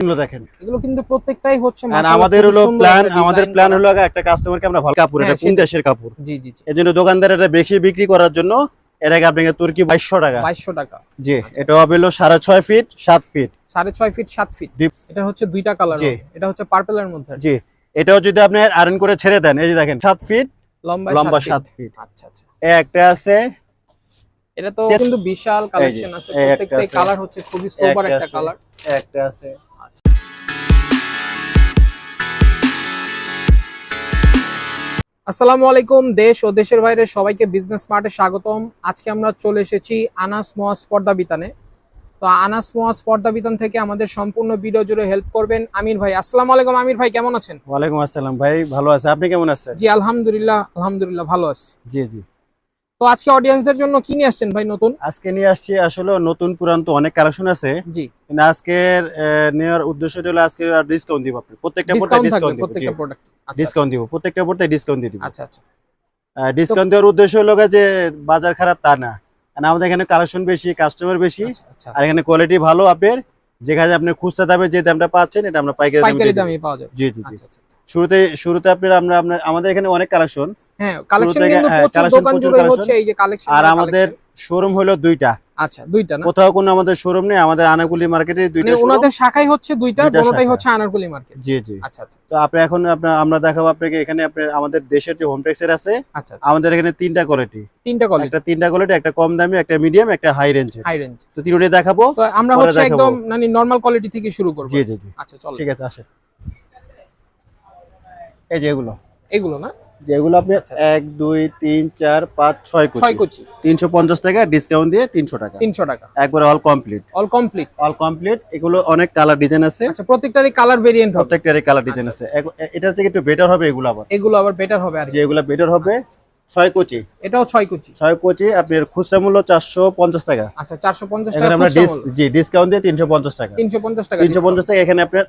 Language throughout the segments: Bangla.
এগুলো দেখেন। এগুলো কিন্তু প্রত্যেকটাই হচ্ছে আর আমাদের হলো প্ল্যান আমাদের প্ল্যান হলো একটা কাস্টমারকে আমরা ভালো কাপড় এটা হ্যাঁ, কোন দেশের কাপড়। জি জি জি। এই দোকানদার এটা বেশি বিক্রি করার জন্য এর আগে আপনাকে তুর্কি বাইশশো টাকা। 2200 টাকা। জি। এটা হবে হলো সাড়ে ছয় ফিট সাত ফিট সাড়ে ছয় ফিট সাত ফিট এটা হচ্ছে দুইটা কালার এটা হচ্ছে পার্পেলের মধ্যে। জি। এটাও যদি আপনি আয়রন করে ছেড়ে দেন এই যে দেখেন সাত ফিট লম্বা লম্বা সাত ফিট আচ্ছা আচ্ছা। এই একটা আছে। এটা তো কিন্তু বিশাল কালেকশন আছে। আছে। কালার হচ্ছে খুবই একটা একটা কালার একটা আছে। আসসালামু আলাইকুম দেশ ও দেশের বাইরে সবাইকে বিজনেস মার্টে স্বাগতম। আজকে আমরা চলে এসেছি আনাস মোয়াজ পর্দা বিতানে। তো আনাস মোয়াজ পর্দা বিতান থেকে আমাদের সম্পূর্ণ ভিডিও জুড়ে হেল্প করবেন আমির ভাই। আসসালামু আলাইকুম আমির ভাই কেমন আছেন? ওয়ালাইকুম আসসালাম ভাই ভালো আছে। আপনি কেমন আছেন? জি আলহামদুলিল্লাহ আলহামদুলিল্লাহ ভালো আছি। জি জি। তো আজকে অডিয়েন্সদের জন্য কি নিয়ে আসছেন ভাই নতুন? আজকে নিয়ে আসছি আসলে নতুন পুরান তো অনেক কালেকশন আছে। জি। কিন্তু আজকের নেওয়ার উদ্দেশ্যটা হলো আজকে ডিসকাউন্ট দিব আপনি প্রত্যেকটা পড়তে ডিসকাউন্ট প্রত্যেকটা প্রোডাক্ট ডিসকাউন্ট দিব প্রত্যেকটা পড়তে ডিসকাউন্ট দিয়ে দিব। আচ্ছা আচ্ছা। ডিসকাউন্ট দেওয়ার উদ্দেশ্য হলো যে বাজার খারাপ তা না। কারণ আমাদের এখানে কালেকশন বেশি কাস্টমার বেশি আচ্ছা আচ্ছা। আর এখানে কোয়ালিটি ভালো আপনার যেখানে আপনি খুচরা দামে যে দামটা পাচ্ছেন এটা আমরা পাইকারি দামে পাওয়া যাবে। জি জি জি। আচ্ছা আচ্ছা আচ্ছা। শুরুতে শুরুতে আপনার আমরা আমাদের এখানে অনেক কালেকশন হ্যাঁ কালেকশন কিন্তু হ্যাঁ, প্রচুর দোকান জুড়ে হচ্ছে এই যে কালেকশন আর আমাদের শোরুম হলো দুইটা। আচ্ছা দুইটা না? কোথাও কোনো আমাদের শোরুম নেই আমাদের আনাগুলি মার্কেটে দুইটা মানে ওনাদের শাখাই হচ্ছে দুইটা শাখা। হচ্ছে আনারকুলি মার্কেট জি জি। আচ্ছা আচ্ছা। তো আপনি এখন আমরা দেখাবো আপনাকে এখানে আপনার আমাদের দেশের যে হোম টেক্সের আছে আচ্ছা আচ্ছা। আমাদের এখানে তিনটা কোয়ালিটি তিনটা কোয়ালিটি একটা তিনটা কোয়ালিটি একটা কম দামি একটা মিডিয়াম একটা হাই রেঞ্জের হাই রেঞ্জ তো তিনটাই দেখাবো তো আমরা হচ্ছে একদম মানে নরমাল কোয়ালিটি থেকে শুরু করব। জি জি জি। আচ্ছা চলো। ঠিক আছে আসে এই যে এগুলো। এগুলো না? যেগুলো আপনি আচ্ছা, আচ্ছা। এক দুই তিন চার পাঁচ ছয় ছয় কুচি। তিনশো পঞ্চাশ টাকা ডিসকাউন্ট দিয়ে তিনশো টাকা। তিনশো টাকা। একবারে all complete all complete all complete এগুলো অনেক কালার ডিজাইন আছে। আচ্ছা প্রত্যেকটারই কালার ভেরিয়েন্ট হবে। প্রত্যেকটারই কালার ডিজাইন আছে। এগ- এ- এটার থেকে একটু বেটার হবে এগুলো আবার। এগুলো আবার বেটার হবে আর কি। যে এগুলো বেটার হবে ছয় কুচি। এটাও ছয় কুচি। ছয় কুচি আপনার খুচরা মূল্য চারশো পঞ্চাশ টাকা। আচ্ছা চারশো পঞ্চাশ টাকা আমরা জি ডিসকাউন্ট দিয়ে তিনশো পঞ্চাশ টাকা। তিনশো পঞ্চাশ টাকা তিনশো পঞ্চাশ টাকা এখানে আপনার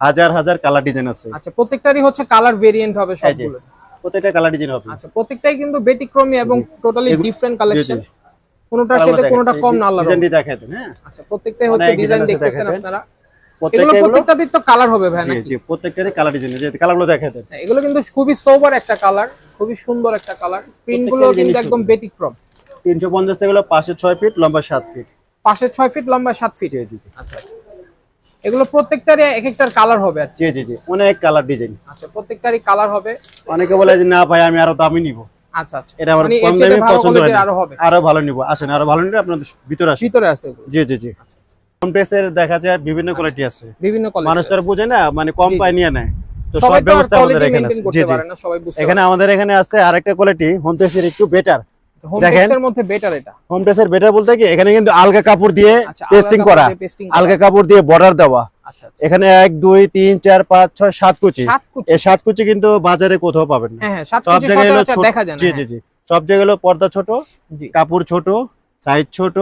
হাজার হাজার কালার ডিজাইন আছে। আচ্ছা প্রত্যেকটারই হচ্ছে কালার ভেরিয়েন্ট হবে সবগুলো। প্রত্যেকটা কালার ডিজাইন হবে। আচ্ছা প্রত্যেকটাই কিন্তু ব্যতিক্রমী এবং টোটালি ডিফারেন্ট কালেকশন। কোনোটার আলাদা সাথে। কোনোটা কম না রহমতে। দেখাই দেন, হ্যাঁ। আচ্ছা প্রত্যেকটাই হচ্ছে ডিজাইন দেখতেছেন আপনারা। প্রত্যেকটাতে তো কালার হবে ভাই নাকি? জি প্রত্যেকটারই কালার ডিজাইন যে কালারগুলো দেন হ্যাঁ, এগুলো কিন্তু খুবই সোবার একটা কালার খুবই সুন্দর একটা কালার প্রিন্টগুলো কিন্তু একদম। ব্যতিক্রম। তিনশো পঞ্চাশ টাকা হলো পাশে ছয় ফিট লম্বা সাত ফিট পাশে ছয় ফিট লম্বা সাত ফিট। আচ্ছা আচ্ছা। এগুলো প্রত্যেকটারই এক একটার কালার হবে আর জি জি জি। অনেক কালার ডিজাইন আচ্ছা প্রত্যেকটারই কালার হবে। অনেকে বলে যে না ভাই আমি আরও দামি নিব। আচ্ছা আচ্ছা। এটা আমার মানে কম দামে পছন্দ হয় আরও হবে। আরও ভালো নিব। আসেন আরও ভালো নিলে আপনাদের ভিতরে আসেন। ভিতরে আছে জি জি জি। আচ্ছা আচ্ছা। দেখা যায় বিভিন্ন কোয়ালিটি আছে। বিভিন্ন মানুষ তো আর বুঝে না মানে কম। পায় নিয়ে নেয়। তো সব ব্যবস্থা আমাদের এখানে আছে। করতে জি জি। পারে না সবাই বুঝতে এখানে আমাদের এখানে আছে আরেকটা কোয়ালিটি হোম টেক্সের একটু বেটার মধ্যে বেটার এটা। হোম টেক্সের বেটার বলতে কি? এখানে কিন্তু আলগা কাপড় দিয়ে পেস্টিং করা। আলগা কাপড় দিয়ে বর্ডার দেওয়া। এখানে এক দুই তিন চার পাঁচ ছয় সাত কুচি। এই সাত কুচি কিন্তু বাজারে কোথাও পাবেন না। সাত সব জায়গায় হলো সচরাচর ছোট- দেখা যায় না জি জি। জি। সব জায়গায় পর্দা ছোট কাপড় ছোট সাইজ ছোট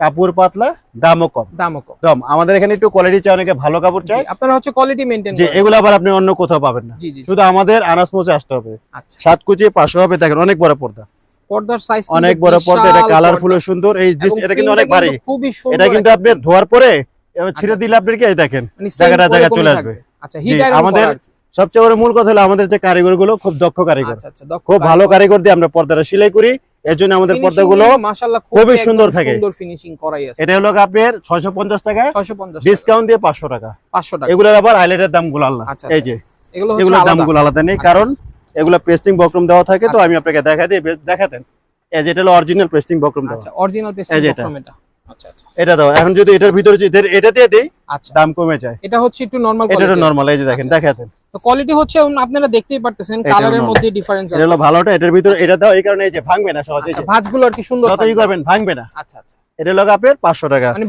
কাপড় পাতলা দামও কম। দামও কম। কম আমাদের এখানে একটু কোয়ালিটি চাই অনেকে ভালো কাপড় চাই আপনারা হচ্ছে কোয়ালিটি মেইনটেইন এগুলো আবার আপনি অন্য কোথাও পাবেন না। শুধু আমাদের আনাস মোচে আসতে হবে। আচ্ছা। সাত কুচি পাঁচশো হবে দেখেন অনেক বড় পর্দা। পর্দার সাইজ অনেক বড় পর্দা এটা কালারফুল সুন্দর এই এটা কিন্তু অনেক ভারী। খুবই সুন্দর এটা কিন্তু আপনি ধোয়ার পরে ছিঁড়ে আচ্ছা, দিলে আপনার কি দেখেন? মানে জায়গাটা জায়গা চলে আসবে। আচ্ছা আমাদের সবচেয়ে বড় মূল কথা হলো আমাদের যে কারিগরগুলো খুব দক্ষ কারিগর। আচ্ছা আচ্ছা খুব ভালো কারিগর। দিয়ে আমরা পর্দাটা সেলাই করি। এর জন্য আমাদের পর্দাগুলো খুবই সুন্দর থাকে। এটা হলো আপনার ছয়শো পঞ্চাশ টাকা। ডিসকাউন্ট দিয়ে পাঁচশো টাকা। 500 টাকা। এগুলোর আবার হাইলাইটের দামগুলো আলাদা। আচ্ছা, এই যে এগুলোর আলাদা। দামগুলো আলাদা নেই। আচ্ছা, কারণ এগুলো পেস্টিং বক্রম দেওয়া থাকে তো আচ্ছা, আমি আপনাকে দেখা দিই দেখাতেন যে এটা হলো অরিজিনাল পেস্টিং বক্রম দেওয়া। আচ্ছা অরিজিনাল পেস্টিং বক্রম এটা। আচ্ছা আচ্ছা। এটা দাও এখন যদি এটার ভিতরে যদি এটা দিয়ে দিই আচ্ছা। দাম কমে যায়। এটা হচ্ছে একটু নরমাল এটা কোয়ালিটি নর্মাল এই যে দেখেন আচ্ছা, দেখাতেন তো কোয়ালিটি হচ্ছে আপনারা দেখতেই পারতেছেন কালারের মধ্যে ডিফারেন্স এটা হলো ভালোটা এটার ভিতরে এটা দাও এই কারণে এই যে ভাঙবে না সহজে আচ্ছা ভাঁজগুলো আর কি সুন্দর যতই করবেন ভাঙবে না। আচ্ছা আচ্ছা। এটা আপনার পাঁচশো টাকা। মানে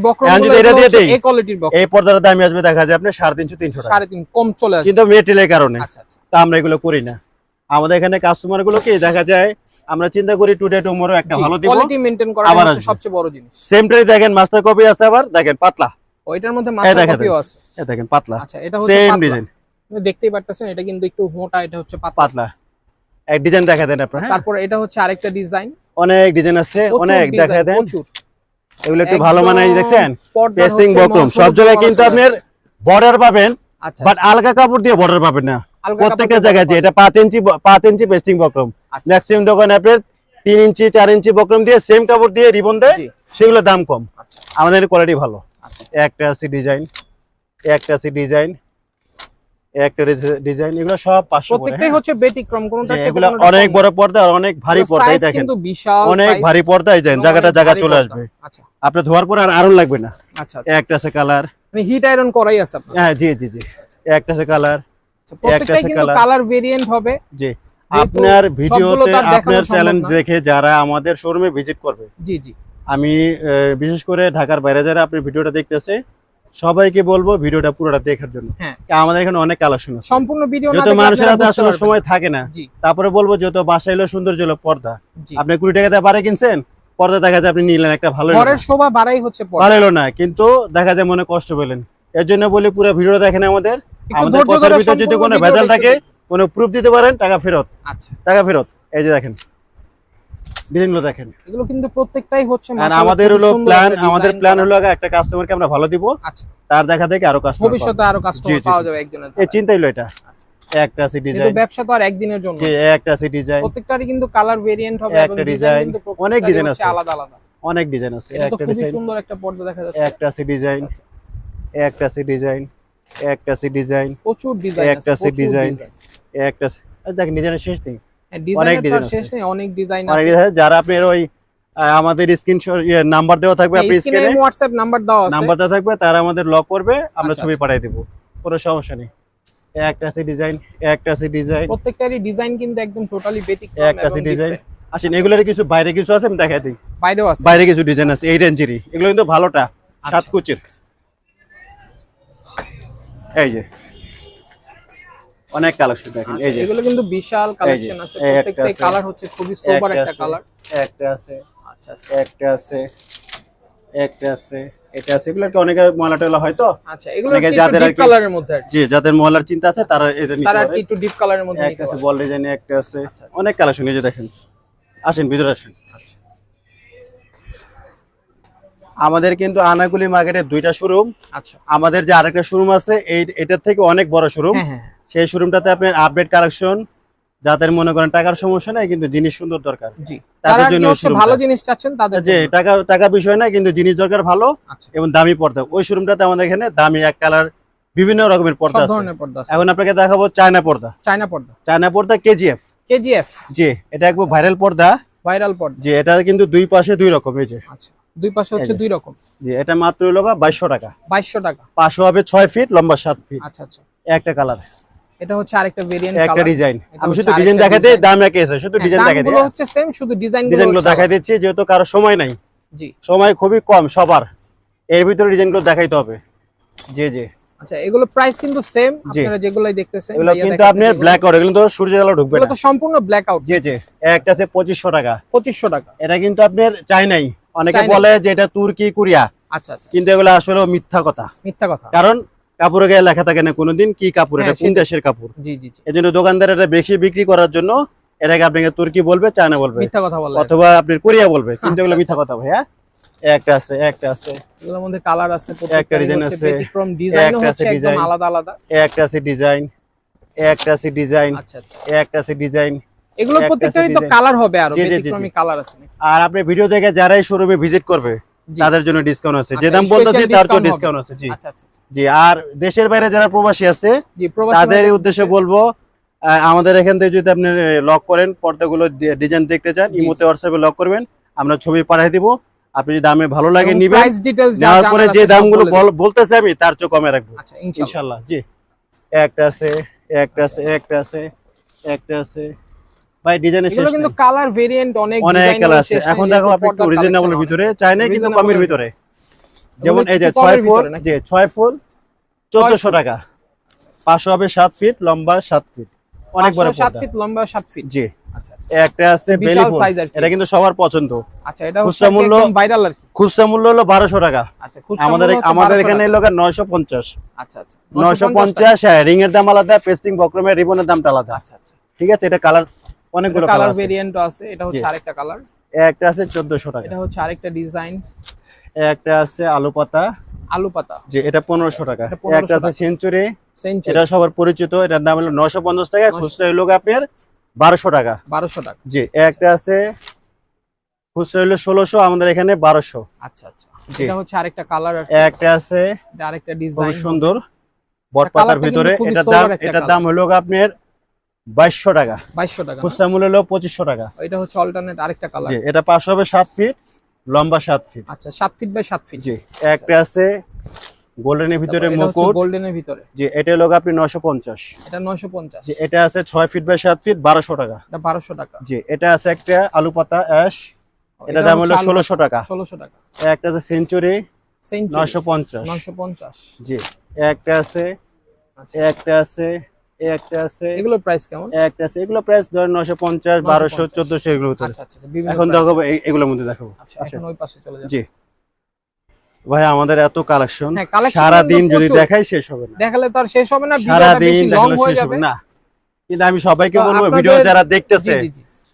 এই পর্দার আসবে দেখা যায় আপনার সাড়ে তিনশো তিনশো টাকা। কম চলে কিন্তু মেটেরিয়ালের কারণে। আচ্ছা আচ্ছা। তা আমরা এগুলো করি না। আমাদের এখানে কাস্টমার গুলোকে দেখা যায় আমরা চিন্তা করি টুডে টুমোরো একটা ভালো দিব কোয়ালিটি মেইনটেইন করা হচ্ছে সবচেয়ে বড় জিনিস। সেমটাই দেখেন মাস্টার কপি আছে আবার দেখেন পাতলা। ওইটার মধ্যে মাস্টার কপিও আছে। এ দেখেন পাতলা। আচ্ছা এটা হচ্ছে সেম ডিজাইন আপনি দেখতেই পারতেছেন এটা কিন্তু একটু মোটা এটা হচ্ছে পাতলা। পাতলা। এক ডিজাইন দেখা দেন আপনার হ্যাঁ? তারপর এটা হচ্ছে আরেকটা ডিজাইন অনেক ডিজাইন আছে অনেক দেখা দেন। এগুলো একটু ভালো মানায় একদম দেখছেন? পেস্টিং হচ্ছে বক্রম। সব জায়গায় কিন্তু। আপনার বর্ডার পাবেন আচ্ছা বাট আলগা কাপড় দিয়ে বর্ডার পাবেন না। প্রত্যেকটা জায়গায় যে এটা পাঁচ ইঞ্চি পাঁচ ইঞ্চি পেস্টিং বক্রম। ম্যাক্সিমাম দোকানে আপনার তিন ইঞ্চি চার ইঞ্চি বক্রম দিয়ে সেম কাপড় দিয়ে রিবন দেয়। সেগুলো দাম কম। আচ্ছা। আমাদের কোয়ালিটি ভালো। আচ্ছা। একটা আছে ডিজাইন একটা আছে ডিজাইন একটা ডিজাইন এগুলো সব পাঁচশো প্রত্যেকটাই হ্যাঁ। হচ্ছে ব্যতিক্রম কোনটা এগুলো অনেক বড় পর্দা আর অনেক ভারী এগুলো পর্দা দেখেন। কিন্তু বিশাল অনেক ভারী জায়গাটা জায়গা চলে। আসবে। আচ্ছা। আপনি ধোয়ার পর আর আরন লাগবে না। আচ্ছা একটা আছে কালার মানে হিট আয়রন করাই আছে আপনার। হ্যাঁ জি জি জি। একটা আছে কালার প্রত্যেকটাই কিন্তু কালার ভেরিয়েন্ট হবে। জি। আপনার ভিডিওতে আপনার চ্যানেল দেখে যারা আমাদের শোরুমে ভিজিট করবে। জি জি। আমি বিশেষ করে ঢাকার বাইরে যারা আপনি ভিডিওটা দেখতেছে সবাইকে বলব ভিডিওটা পুরোটা দেখার জন্য। হ্যাঁ। আমাদের এখানে অনেক কালেকশন আছে। সম্পূর্ণ ভিডিও যত মানুষের হাতে আসলে সময় থাকে না। তারপরে বলব যত বাসায় এলো সৌন্দর্য হলো পর্দা। আপনি কুড়ি টাকাতে পারে কিনছেন পর্দা দেখা যায় আপনি নিলেন একটা ভালো ঘরের শোভা বাড়াই হচ্ছে না কিন্তু দেখা যায় মনে কষ্ট পেলেন। এর জন্য বলি পুরো ভিডিও দেখেন আমাদের। আমাদের কথার ভিতরে যদি কোনো ভেজাল থাকে কোনো প্রুফ দিতে পারেন টাকা ফেরত। আচ্ছা। টাকা ফেরত। এই যে দেখেন ডিজাইনগুলো দেখেন। এগুলো কিন্তু প্রত্যেকটাই হচ্ছে আর আমাদের হলো প্ল্যান একটা আমাদের প্ল্যান হলো আগে একটা কাস্টমারকে আমরা ভালো দিব আচ্ছা। তার দেখা থেকে আরও কাস্টমার ভবিষ্যতে আরও কাস্টমার জি, জি, পাওয়া যাবে একজনের এই চিন্তাই হলো এটা। একটা আছে কিন্তু ডিজাইন ব্যবসা তো আর একদিনের জন্য একটা আছে ডিজাইন প্রত্যেকটারই কিন্তু কালার ভেরিয়েন্ট হবে একটা এবং ডিজাইন কিন্তু অনেক হচ্ছে আছে। আলাদা আলাদা। অনেক ডিজাইন আছে। একটা ডিজাইন সুন্দর একটা পর্দা দেখা যাচ্ছে। একটা আছে ডিজাইন আচ্ছা, একটা আছে ডিজাইন একটা ডিজাইন প্রচুর ডিজাইন একটা দেখেন ডিজাইনের শেষ নেই। design তো আছে। শেষ নেই অনেক ডিজাইন আছে। যারা আপনার ওই আমাদের স্ক্রিন নাম্বার দেওয়া থাকবে আপনি স্ক্রিনে হোয়াটসঅ্যাপ নাম্বার দেওয়া আছে। নাম্বার দেওয়া থাকবে তারা আমাদের লক করবে আমরা আচ্ছা, ছবি আচ্ছা। পাঠিয়ে দেবো। কোনো সমস্যা নেই। একটা ডিজাইন একটা আছে ডিজাইন। প্রত্যেকটারই ডিজাইন কিন্তু একদম টোটালি ব্যতিক্রম একটা ডিজাইন। আসেন এগুলোর কিছু বাইরে কিছু আছে আমি দেখাই দিই। বাইরেও আছে। বাইরে কিছু ডিজাইন আছে এই রেঞ্জেরই এগুলো কিন্তু ভালোটা সাত আচ্ছা। কুচির এই যে। অনেক কালেকশন দেখেন আচ্ছা, এই যে। এগুলো কিন্তু বিশাল কালেকশন আছে। প্রত্যেকটাই কালার হচ্ছে খুবই সোবার একটা একটা কালার একটা আছে আচ্ছা আচ্ছা। একটা আছে একটা আছে এটা আছে। এগুলো কি অনেকে ময়লা টয়লা হয় তো? আচ্ছা এগুলো যাদের ডিপ কালারের মধ্যে। যে যাদের ময়লার চিন্তা আছে তারা এটা নিতে তারা একটু ডিপ কালারের মধ্যে একটা নিতে আছে বল ডিজাইনে একটা আছে। আচ্ছা, আচ্ছা। অনেক কালেকশন এই যে দেখেন। আসেন ভিতরে আসেন। আচ্ছা। আমাদের কিন্তু আনাগুলি মার্কেটের দুইটা শোরুম আচ্ছা। আমাদের যে আরেকটা শোরুম আছে এই এটার থেকে অনেক বড় শোরুম হ্যাঁ হ্যাঁ সেই শোরুমটাতে আপনার আপডেট কালেকশন যাদের মনে করেন টাকার সমস্যা নাই কিন্তু জিনিস সুন্দর দরকার। জি। তাদের জন্য ভালো জিনিস চাচ্ছেন তাদের যে টাকা টাকা বিষয় না কিন্তু জিনিস দরকার ভালো আচ্ছা। এবং দামি পর্দা। ওই শোরুমটাতে আমাদের এখানে দামি এক কালার বিভিন্ন রকমের পর্দা আছে। ধরনের পর্দা আছে। এখন আপনাকে দেখাবো চায়না পর্দা। চায়না পর্দা। চায়না পর্দা কেজিএফ কেজিএফ জি এটা একবার ভাইরাল পর্দা। ভাইরাল পর্দা। যে এটা কিন্তু দুই পাশে দুই রকম এই যে। আচ্ছা। দুই পাশে হচ্ছে দুই রকম। জি এটা মাত্র হলো বাইশশো টাকা। বাইশশো টাকা। পাঁচশো হবে ছয় ফিট লম্বা সাত ফিট আচ্ছা আচ্ছা। একটা কালার এটা হচ্ছে আরেকটা ভেরিয়েন্ট একটা ডিজাইন আমি শুধু ডিজাইন দেখাতে দাম একে আছে শুধু ডিজাইন দেখাতে গুলো হচ্ছে সেম শুধু ডিজাইনগুলো দেখাই দিচ্ছি যেহেতু কারও সময় নাই। জি। সময় খুবই কম সবার। এর ভিতরে ডিজাইনগুলো দেখাইতে হবে। জি জি। আচ্ছা এগুলো প্রাইস কিন্তু সেম। আপনারা যেগুলাই দেখতেছেন এগুলো কিন্তু আপনার ব্ল্যাক আউট এগুলো তো সূর্যের আলো ঢুকবে এগুলো না। তো সম্পূর্ণ ব্ল্যাক আউট জি জি। একটা আছে পঁচিশশো টাকা। পঁচিশশো টাকা। এটা কিন্তু আপনার চাই নাই। অনেকে বলে যে এটা তুর্কি কোরিয়া। আচ্ছা আচ্ছা। কিন্তু এগুলো আসলে মিথ্যা কথা। মিথ্যা কথা। কারণ কাপড়ে গায়ে লেখা থাকে না কোনোদিন কি কাপড় এটা হ্যাঁ, কোন দেশের কাপড়? জি জি এই জন্য দোকানদার এটা বেশি বিক্রি করার জন্য এটাকে আপনাকে তুর্কি বলবে চায়না বলবে। মিথ্যা কথা বলবে অথবা আপনি কোরিয়া বলবে। কিন্তু এগুলো আচ্ছা, মিথ্যা কথা ভাইয়া। একটা আছে একটা আছে। এগুলোর মধ্যে কালার আছে একটা হচ্ছে আছে, ব্যতিক্রম আছে হচ্ছে একদম আলাদা আলাদা। একটা আছে ডিজাইন একটা আছে ডিজাইন আচ্ছা আচ্ছা। একটা আছে ডিজাইন এগুলো একটা প্রত্যেকটারই তো কালার হবে আর ব্যতিক্রমী কালার আছে। আর আপনি ভিডিও দেখে যারাই শোরুমে ভিজিট করবে তাদের জন্য ডিসকাউন্ট আছে। যে আচ্ছা, দাম বলতেছি তার হবে। ডিসকাউন্ট আছে জি। আচ্ছা আচ্ছা। জি আর দেশের বাইরে যারা প্রবাসী আছে তাদের উদ্দেশ্যে বলব আমাদের এখান থেকে যদি আপনি লক করেন পর্দাগুলো ডিজাইন দেখতে চান ইমোতে হোয়াটসঅ্যাপে লক করবেন আমরা ছবি পাঠিয়ে দিব। আপনি যদি দামে ভালো লাগে নিবেন price details যা পরে যে দামগুলো। বলতেছে আমি তার চেয়ে কমে রাখব। আচ্ছা ইনশাআল্লাহ জি। একটা আছে একটা আছে একটা আছে একটা আছে। ভাই ডিজাইনের শেষ কিন্তু কালার ভেরিয়েন্ট অনেক অনেক কালার আছে। এখন দেখো আপনি একটু ভিতরে চাই না কিন্তু কমের ভিতরে। যেমন এই যে একটু ছয় কমের ফুল ভিতরে নাকি? যে ছয় ফুল চোদ্দশো টাকা। পাঁচশো হবে সাত ফিট লম্বা সাত ফিট অনেক বড় পাঁচশো সাত পর্দা। ফিট লম্বা সাত ফিট জি। আচ্ছা আচ্ছা। একটা আছে বেলি ফুল। এটা কিন্তু সবার পছন্দ। আচ্ছা এটা খুচরা মূল্য- ভাইরাল আর কি। খুচরা মূল্য হলো বারোশো টাকা। আচ্ছা আমাদের আমাদের এখানে নয়শো পঞ্চাশ। আচ্ছা আচ্ছা। নয়শো 950 পঞ্চাশ হ্যাঁ রিং এর দাম আলাদা পেস্টিং বক্রমের রিবনের দামটা আলাদা। আচ্ছা আচ্ছা। ঠিক আছে এটা কালার অনেকগুলো কালার ভেরিয়েন্টও আছে। এটা হচ্ছে আরেকটা কালার একটা আছে চোদ্দশো টাকা। এটা হচ্ছে আরেকটা ডিজাইন একটা আছে আলু পাতা। আলু পাতা। যে এটা পনেরোশো টাকা। একটা আছে সেঞ্চুরি। সেঞ্চুরি। এটা সবার পরিচিত এটার দাম হলো নশো পঞ্চাশ টাকা খুচরা হলো আপনার বারোশো টাকা। বারোশো টাকা। জি একটা আছে খুচরা হলো ষোলোশো আমাদের এখানে বারোশো। আচ্ছা আচ্ছা। এটা হচ্ছে আরেকটা কালার একটা আছে আরেকটা খুব ডিজাইন সুন্দর বটপাতার কালারটা ভিতরে এটার দাম এটার দাম হলো আপনার বাইশশো টাকা। বাইশশো টাকা খুচরা মূল্য হলো পঁচিশশো টাকা। এটা হচ্ছে অল্টারনেট আরেকটা কালার জি এটা পাঁচশো হবে সাত ফিট লম্বা সাত ফিট আচ্ছা সাত ফিট বাই সাত ফিট জি একটা আছে গোল্ডেনের ভিতরে মুকুট। গোল্ডেনের ভিতরে। জি এটা হলো আপনি নশো পঞ্চাশ। এটা নয়শো পঞ্চাশ। জি এটা আছে ছয় ফিট বাই সাত ফিট বারোশো টাকা। এটা বারোশো টাকা। জি এটা আছে একটা আলু পাতা অ্যাশ এটা দাম হলো ষোলোশো টাকা। ষোলোশো টাকা। একটা আছে সেঞ্চুরি সেঞ্চুরি নশো পঞ্চাশ। নয়শো পঞ্চাশ। জি একটা আছে আচ্ছা। একটা আছে একটা আছে। এগুলোর প্রাইস কেমন? একটা আছে। এগুলো প্রাইস ধরেন নশো পঞ্চাশ বারোশো 950 চোদ্দশো এগুলো ভিতরে আচ্ছা আচ্ছা এখন দেখাবো এগুলোর মধ্যে দেখাবো আচ্ছা এখন ওই পাশে চলে যান জি। ভাই আমাদের এত কালেকশন হ্যাঁ, সারা দিন কিন্তু যদি দেখাই শেষ হবে না। দেখালে তো আর শেষ হবে না সারা দিন লং হয়ে যাবে। না। কিন্তু আমি সবাইকে বলব ভিডিও যারা দেখতেছে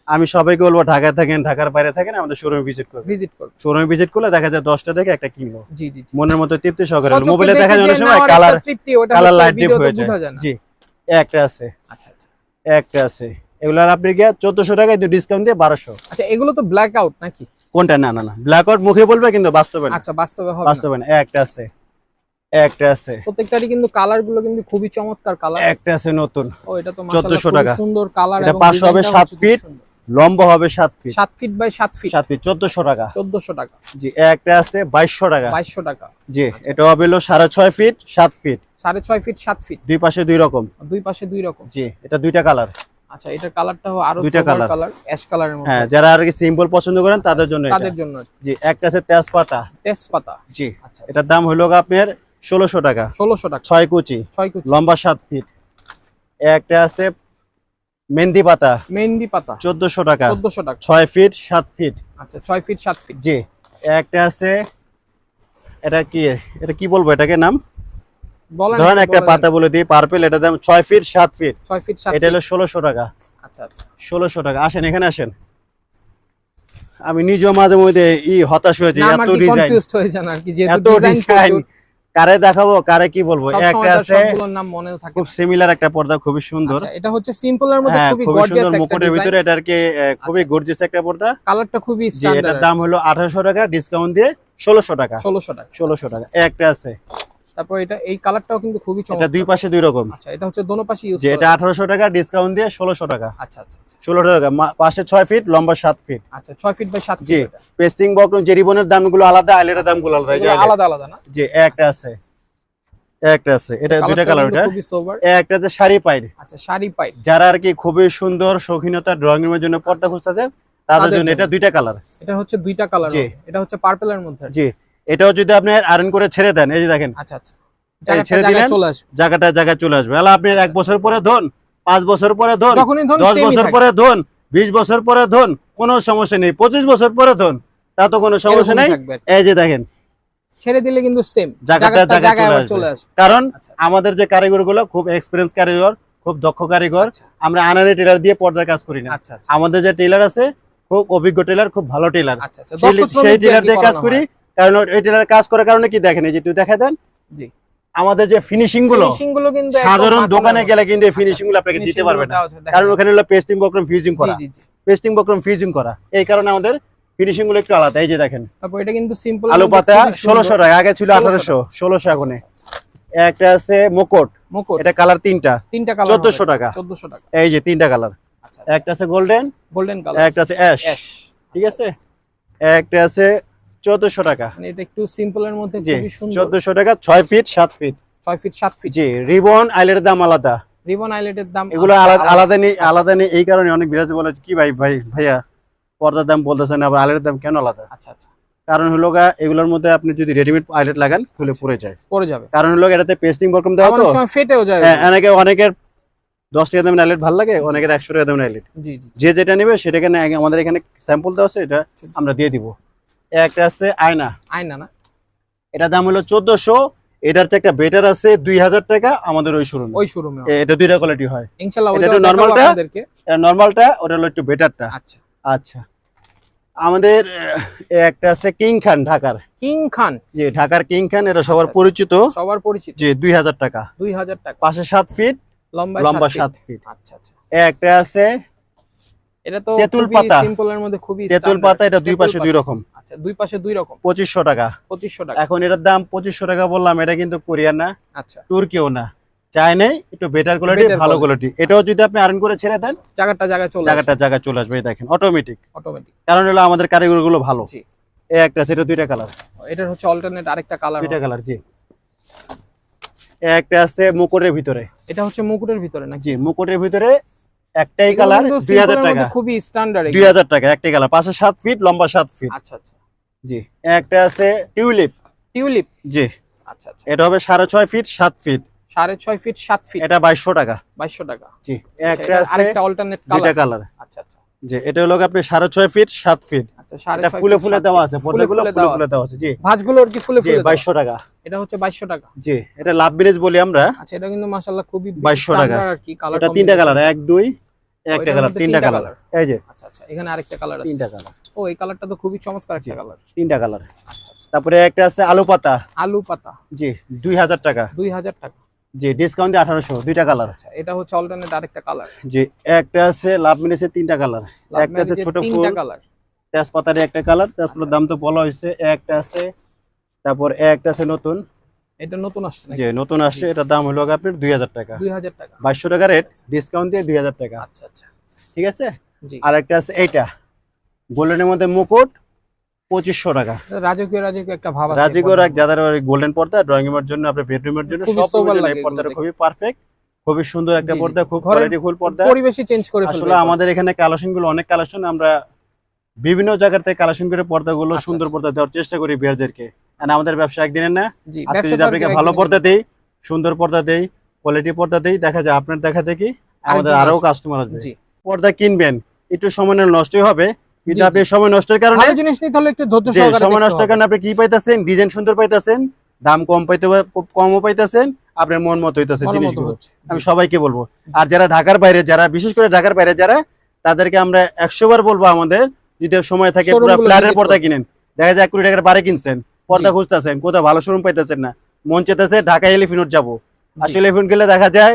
আমি সবাইকে বলব ঢাকায় থাকেন ঢাকার বাইরে থাকেন আমাদের শোরুমে ভিজিট করবে ভিজিট শোরুমে ভিজিট করলে দেখা যায় দশটা থেকে একটা কিনবো। জি জি জি। মনের মতো তৃপ্তি সহকারে। মোবাইলে দেখা যায় অনেক সময় কালার লাইট ডিপ হয়ে যায়। যায় জি। একটা আছে। আচ্ছা আচ্ছা। একটা আছে। এগুলো আপনি গিয়ে চোদ্দশো টাকায় ডিসকাউন্ট দিয়ে বারোশো। আচ্ছা এগুলো তো ব্ল্যাক আউট নাকি? কোনটা? না না না। ব্ল্যাক আউট মুখে বলবে কিন্তু বাস্তবে আচ্ছা বাস্তবে হবে বাস্তবে না। একটা আছে। একটা আছে। প্রত্যেকটারই কিন্তু কালারগুলো কিন্তু খুবই চমৎকার কালার একটা আছে নতুন। ও এটা তো মাশাআল্লাহ টাকা। সুন্দর কালার এটা এবং 500 হবে ফিট। লম্বা হবে feet feet by feet feet টাকা। চোদ্দশো টাকা। জি একটা আছে টাকা। টাকা। জি এটা হবে হলো সাড়ে ছয় ফিট সাত ফিট সাড়ে ছয় ফিট সাত ফিট দুই পাশে দুই রকম? দুই পাশে দুই রকম। জি এটা দুইটা কালার আচ্ছা এটার কালারটা আরও দুইটা colour। কালার অ্যাশ কালারের মধ্যে। হ্যাঁ যারা আর কি সিম্পল পছন্দ করেন তাদের জন্য এটা। তাদের জন্য জি একটা আছে তেজপাতা। তেজপাতা। জি আচ্ছা এটার দাম হলো আপনার ষোলোশো টাকা। ষোলোশো টাকা। ছয় কুচি। ছয় কুচি। লম্বা সাত ফিট একটা আছে মেহেন্দি পাতা। মেহেন্দি পাতা। চোদ্দশো টাকা। চোদ্দশো টাকা। ছয় ফিট সাত ফিট আচ্ছা ছয় ফিট সাত ফিট জি একটা আছে এটা কি এটা কি বলব এটাকে নাম? ধরেন একটা পাতা বলে দিই পার্পেল এটা দাম ছয় ফিট সাত ফিট। ছয় ফিট এটা হলো ষোলোশো টাকা। আচ্ছা আচ্ছা। ষোলোশো টাকা। আসেন এখানে আসেন। আমি নিজেও মাঝে মধ্যে ই হতাশ হয়েছি এত ডিজাইন কনফিউজড যান আর কি যেহেতু এত ডিজাইন কারে দেখাবো কারে কি বলব? একটা আছে খুব সিমিলার একটা পর্দা খুবই সুন্দর। আচ্ছা এটা হচ্ছে সিম্পলের মধ্যে হ্যাঁ খুবই গর্জিয়াস একটা মুকুটের ভিতরে এটা আর কি আহ, খুবই আচ্ছা, গর্জিয়াস একটা পর্দা। কালারটা খুবই যে এটার দাম হলো আঠারোশো টাকা ডিসকাউন্ট দিয়ে ষোলোশো টাকা। 1600 টাকা। ষোলোশো টাকা। একটা আছে। তারপর এটা এই কালারটাও কিন্তু খুবই চমৎকার। এটা দুই পাশে দুই রকম। আচ্ছা এটা হচ্ছে দোনো পাশে ইউজ যে এটা আঠারোশো টাকা ডিসকাউন্ট দিয়ে ষোলোশো টাকা। আচ্ছা আচ্ছা আচ্ছা। ষোলোশো টাকা পাশে ছয় ফিট লম্বা সাত ফিট আচ্ছা 6 ফিট বাই 7 জি ফিট পেস্টিং বক্র যে রিবনের দামগুলো আলাদা আইলেটের দামগুলো আলাদা এই যে আলাদা আলাদা না? যে একটা আছে। একটা আছে এটা দুইটা কালার এটা। খুবই সোবার একটাতে শাড়ি পাইর আচ্ছা শাড়ি পাইট যারা আর কি খুবই সুন্দর শৌখিনতা ড্রয়িং রুমের জন্য পর্দা খুঁজতেছে তাদের জন্য। এটা দুইটা কালার এটা হচ্ছে দুইটা কালার জি। এটা হচ্ছে পার্পলের মধ্যে। জি। এটাও যদি আপনি আয়রন করে ছেড়ে দেন এই যে দেখেন। আচ্ছা আচ্ছা। জায়গাটা ছেড়ে জায়গায় দিলেন? চলে আসবে। জায়গাটা জায়গায় চলে আসবে। তাহলে আপনি এক বছর পরে ধন পাঁচ বছর পরে ধন দশ বছর পরে ধন বিশ বছর পরে ধন কোনো সমস্যা নেই। পঁচিশ বছর পরে ধন তা তো কোনো সমস্যা নেই। এই যে দেখেন। ছেড়ে দিলে কিন্তু সেম জায়গাটা জায়গাটা জায়গায় জায়গায় চলে আসবে। কারণ আচ্ছা আমাদের যে কারিগরগুলো খুব এক্সপিরিয়েন্স কারিগর খুব দক্ষ কারিগর আচ্ছা। আমরা আনারে টেলার দিয়ে পর্দার কাজ করি না। আচ্ছা আচ্ছা আমাদের যে টেলার আছে খুব অভিজ্ঞ টেলার খুব ভালো টেলার। আচ্ছা আচ্ছা। সেই টেলার দিয়ে কাজ করি। কারণ এই টেলার কাজ করার কারণে কি দেখেন এই যে তুই দেখা দেন জি। আমাদের যে ফিনিশিংগুলো ফিনিশিংগুলো কিন্তু সাধারণ দোকানে গেলে কিন্তু এই ফিনিশিংগুলো আচ্ছা, আপনাকে দিতে পারবে না। কারণ ওখানে হলো পেস্টিং বক্রম ফিউজিং করা। জি জি জি। পেস্টিং বক্রম ফিউজিং করা। এই কারণে আমাদের ফিনিশিংগুলো একটু আলাদা। এই যে দেখেন তারপর এটা কিন্তু সিম্পল আলু পাতা ষোলোশো টাকা আগে ছিল 1800 1600 আঠারোশো ষোলোশো এখনে। একটা আছে মুকুট। মুকুট। এটা কালার তিনটা। তিনটা কালার 1400 টাকা। 1400 টাকা। এই যে তিনটা কালার আচ্ছা একটা আছে গোল্ডেন গোল্ডেন কালার একটা আছে অ্যাশ অ্যাশ ঠিক আছে? একটা আছে চোদ্দশো টাকা। মানে এটা একটু সিম্পলের মধ্যে খুবই সুন্দর। চোদ্দশো টাকা ছয় ফিট সাত ফিট 6 ফিট 7 ফিট জি রিবন আইলের দাম আলাদা। রিবন আইলেটের দাম এগুলো আলাদা- নেই আলাদা নেই এই কারণে অনেক বিরাজ বলে কি ভাই ভাই ভাইয়া পর্দার দাম বলতেছেন আবার আইলের দাম কেন আলাদা? আচ্ছা আচ্ছা। কারণ হলো গা এগুলোর মধ্যে আপনি যদি রেডিমেড আইলেট লাগান খুলে পড়ে যায়। পড়ে যাবে। কারণ হলো এটাতে পেস্টিং বরকম দেওয়া অনেক তো। সময় ফেটেও যায়। হ্যাঁ, অনেকে অনেকের দশ টাকা দামের আইলেট ভালো লাগে অনেকের একশো টাকা দামের আইলেট। জি জি যে যেটা নেবে সেটাকে আমাদের এখানে স্যাম্পল দেওয়া আছে এটা আমরা দিয়ে দিব। একটা আছে আয়না। আয়না না? এটার দাম হলো চোদ্দশো। এটার থেকে একটা বেটার আছে দুই হাজার টাকা আমাদের ওই শোরুমে ওই শোরুমে এটা দুইটা কোয়ালিটি হয়। ইনশাআল্লাহ এটা ওইটা নরমালটা নর্মালটা ওটা হলো একটু বেটারটা আচ্ছা। আচ্ছা। আমাদের একটা আছে কিং খান ঢাকার। কিং খান যে ঢাকার কিং খান এটা সবার আচ্ছা, পরিচিত। সবার পরিচিত। যে দুই হাজার টাকা। দুই হাজার টাকা। পাশে সাত ফিট লম্বা লম্বা সাত ফিট আচ্ছা আচ্ছা। একটা আছে এটা তো তেঁতুল পাতা। সিম্পলের মধ্যে খুবই তেঁতুল পাতা এটা দুই পাশে দুই রকম। আচ্ছা দুই পাশে দুই রকম? পঁচিশশো টাকা। পঁচিশশো টাকা। এখন এটার দাম পঁচিশশো টাকা বললাম এটা কিন্তু কোরিয়ান না। আচ্ছা। তুর্কিও না। চাইনাই একটু বেটার কোয়ালিটি ভালো কোয়ালিটি এটাও যদি আপনি আর্ন করে ছেড়ে দেন জায়গাটা জায়গায় চলে জায়গাটা জায়গা চলে আসবে দেখেন অটোমেটিক অটোমেটিক কারণ হলো আমাদের কারিগরগুলো ভালো। জি। এই একটা সেটা দুইটা কালার এটার হচ্ছে অল্টারনেট আরেকটা কালার দুইটা কালার জি। একটা আছে মুকুটের ভিতরে। এটা হচ্ছে মুকুটের ভিতরে নাকি? জি মুকুটের ভিতরে একটাই কালার কিন্তু দুই হাজার simple এর টাকা। খুবই স্ট্যান্ডার্ড দুই হাজার টাকা একটাই কালার পাশে সাত ফিট লম্বা সাত ফিট আচ্ছা আচ্ছা। জি। একটা আছে টিউলিপ। টিউলিপ? জি। আচ্ছা আচ্ছা। এটা হবে সাড়ে ছয় ফিট সাত ফিট। সাড়ে ছয় ফিট সাত ফিট? এটা বাইশশো টাকা। বাইশশো টাকা। জি। আচ্ছা, একটা আরেকটা অল্টারনেট দুইটা কালার কালার আচ্ছা আচ্ছা। জি এটা হলো আপনি সাড়ে ছয় ফিট সাত ফিট। আচ্ছা সাড়ে ফুলে ফুলে দেওয়া আছে ফুলে পর্দাগুলো ফুলে ফুলে দেওয়া আছে। জি। ভাঁজগুলোর কি ফুলে ফুলে বাইশশো টাকা। এটা হচ্ছে বাইশশো টাকা। জি এটা লাভ ব্রিজ বলি আমরা। আচ্ছা এটা কিন্তু মাশাআল্লাহ খুবই 2200 টাকা। আর কি কালার তিনটা কালার এক দুই। একটা কালার তিনটা তিনটা কালার এই যে আচ্ছা আচ্ছা এখানে আরেকটা কালার আছে। তিনটা কালার ও এই কালারটা তো খুবই চমৎকার একটা কালার তিনটা কালার আচ্ছা তারপরে একটা আছে আলু পাতা। আলু পাতা। জি টাকা। দুই হাজার টাকা। জি ডিসকাউন্টে আঠারোশো দুইটা কালার আচ্ছা এটা হচ্ছে অল্টারনেট আরেকটা কালার জি একটা আছে লাভ তিনটা কালার একটা আছে ছোট ফুল। তিনটা কালার তেজপাতার একটা কালার তেজপাতার দাম তো বলা হয়েছে। একটা আছে তারপর একটা আছে নতুন। এটা নতুন আসছে যে নতুন আসছে এটার দাম হলো আপনার দুই হাজার টাকা। দুই হাজার টাকা। বাইশশো টাকা রেট ডিসকাউন্ট দিয়ে দুই হাজার টাকা। আচ্ছা আচ্ছা। ঠিক আছে? আর একটা আছে এইটা। গোল্ডেনের মধ্যে মুকুট পঁচিশশো টাকা। রাজকীয় রাজকীয় একটা ভাব আছে রাজিগর যাদের গোল্ডেন পর্দা ড্রয়িং এর জন্য আপনার বেডরুমের জন্য সব পর্দাটা খুবই পারফেক্ট খুবই সুন্দর একটা পর্দা খুব কোয়ালিটি ফুল পর্দা। পরিবেশই চেঞ্জ করে আসলে আমাদের এখানে কালেকশনগুলো অনেক কালেকশন আমরা বিভিন্ন জায়গা থেকে কালেকশন করে পর্দাগুলো আচ্ছা, সুন্দর। পর্দা দেওয়ার চেষ্টা করি বিয়ারদেরকে। আমাদের ব্যবসা একদিনের না? আজকে যদি আপনাকে ভালো পর্দা দেই সুন্দর পর্দা দেই কোয়ালিটি পর্দা দেই দেখা যায় আপনার দেখা দেখি আমাদের আরও কাস্টমার আসবে। জি। পর্দা কিনবেন একটু সময় নিলে নষ্টই হবে। কিন্তু আপনি সময় নষ্টের কারণে জিনিস নিতে হলে একটু ধৈর্য সহকারে সময় নষ্টের কারণে আপনি কি পাইতেছেন? ডিজাইন সুন্দর পাইতেছেন দাম কম পাইতে কমও পাইতেছেন আপনার মন মতো হইতেছে জিনিসগুলো। আমি সবাইকে বলব। আর যারা ঢাকার বাইরে যারা বিশেষ করে ঢাকার বাইরে যারা তাদেরকে আমরা একশো বার বলব আমাদের যদি সময় থাকে পুরো ফ্ল্যাটের পর্দা কিনেন। দেখা যায় এক কোটি টাকার বারে কিনছেন। পর্দা খুঁজতেছেন কোথাও ভালো শোরুম পাইতেছেন না। মন চেতেছে ঢাকা এলিফিনোট যাব। আসলে এলিফিনোট গেলে দেখা যায়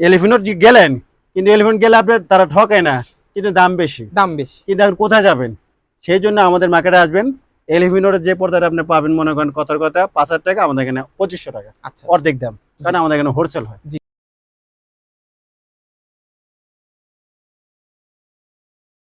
এলিফিনোট গেলেন কিন্তু এলিফিনোট গেলে আপনার তারা ঠকায় না কিন্তু দাম বেশি। দাম বেশি। কিন্তু এখন কোথায় যাবেন? সেই জন্য আমাদের মার্কেটে আসবেন। এলিফিনোটের যে পর্দাটা আপনি পাবেন মনে করেন কথার কথা পাঁচ হাজার টাকা আমাদের এখানে পঁচিশশো টাকা। আচ্ছা আচ্ছা। অর্ধেক দাম কারণ আমাদের এখানে হোলসেল হয়।